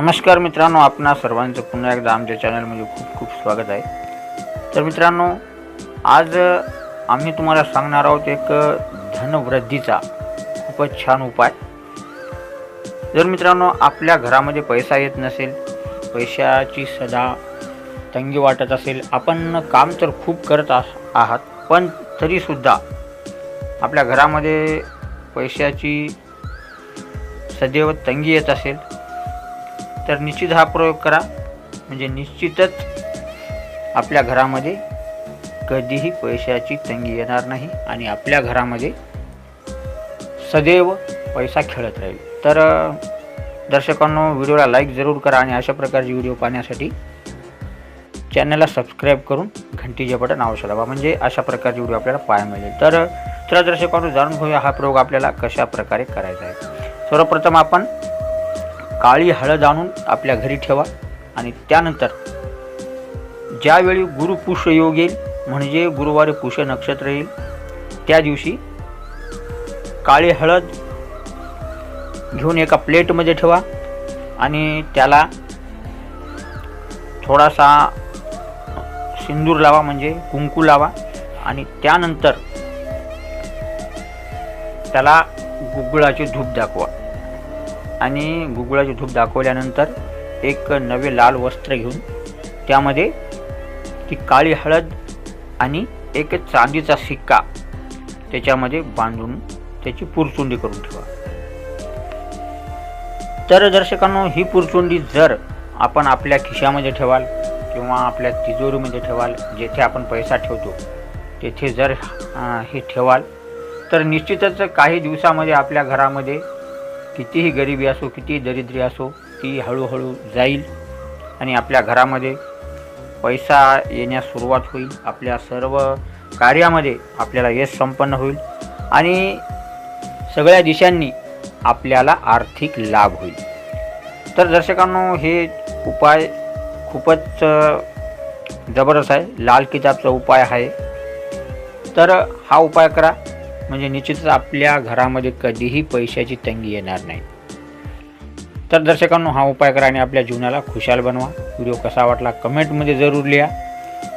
नमस्कार मित्रांनो आपणा सर्वांचं पुन्हा एकदा आमच्या चॅनलमध्ये खूप खूप स्वागत आहे. तर मित्रांनो आज आम्ही तुम्हाला सांगणार आहोत एक धनवृद्धीचा खूपच छान उपाय. जर मित्रांनो आपल्या घरामध्ये पैसा येत नसेल पैशाची सदा तंगी वाटत असेल आपण काम तर खूप करत आस- आहात पण तरीसुद्धा आपल्या घरामध्ये पैशाची सदैव तंगी येत असेल तर निश्चित हा प्रयोग करा. म्हणजे निश्चितच आपल्या घरामध्ये कधीही पैशाची तंगी येणार नाही आणि आपल्या घरामध्ये सदैव पैसा खेळत राहील. तर दर्शकांनो व्हिडिओला लाईक जरूर करा आणि अशा प्रकारचे व्हिडिओ पाहण्यासाठी चॅनलला सबस्क्राईब करून घंटीचे बटन आवश्यक दाबा. म्हणजे अशा प्रकारचे व्हिडिओ आपल्याला पाहायला मिळेल तर चला दर्शकांनो जाणून घेऊया हा प्रयोग आपल्याला कशा प्रकारे करायचा आहे. सर्वप्रथम आपण काळी हळद आणून आपल्या घरी ठेवा आणि त्यानंतर ज्यावेळी गुरुपुष्य योग येईल म्हणजे गुरुवारी पुष्य नक्षत्र येईल त्या दिवशी काळी हळद घेऊन एका प्लेटमध्ये ठेवा आणि त्याला थोडासा सिंदूर लावा म्हणजे कुंकू लावा आणि त्यानंतर त्याला गुगळाचे धूप दाखवा. आणि गुगुळाचे धूप दाखवल्यानंतर एक नवे लाल वस्त्र घेऊन त्यामध्ये ती काळी हळद आणि एक चांदीचा सिक्का त्याच्यामध्ये बांधून त्याची पुरचुंडी करून ठेवा. तर दर्शकांनो ही पुरचुंडी जर आपण आपल्या खिशामध्ये ठेवाल किंवा आपल्या तिजोरीमध्ये ठेवाल जेथे आपण पैसा ठेवतो तेथे जर हे ठेवाल तर निश्चितच काही दिवसामध्ये आपल्या घरामध्ये कितीही गरिबी असो कितीही दरिद्री असो ती हळूहळू जाईल आणि आपल्या घरामध्ये पैसा येण्यास सुरुवात होईल. आपल्या सर्व कार्यामध्ये आपल्याला यश संपन्न होईल आणि सगळ्या दिशांनी आपल्याला आर्थिक लाभ होईल. तर दर्शकांनो हे उपाय खूपच जबरदस्त आहे. लाल किताबचा उपाय आहे. तर हा उपाय करा. म्हणजे निश्चितच आपल्या घरामध्ये कधीही पैशाची तंगी येणार नाही. तर दर्शकांनो हा उपाय करा आणि आपल्या जीवनाला खुशाल बनवा. व्हिडिओ कसा वाटला कमेंटमध्ये जरूर लिहा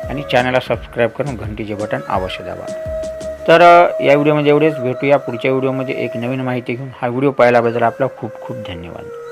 आणि चॅनलला सबस्क्राईब करून घंटीचे बटन अवश्य दाबा. तर या व्हिडिओमध्ये एवढेच. भेटूया पुढच्या व्हिडिओमध्ये. एक नवीन माहिती घेऊन हा व्हिडिओ पाहिल्याबद्दल आपला खूप खूप धन्यवाद.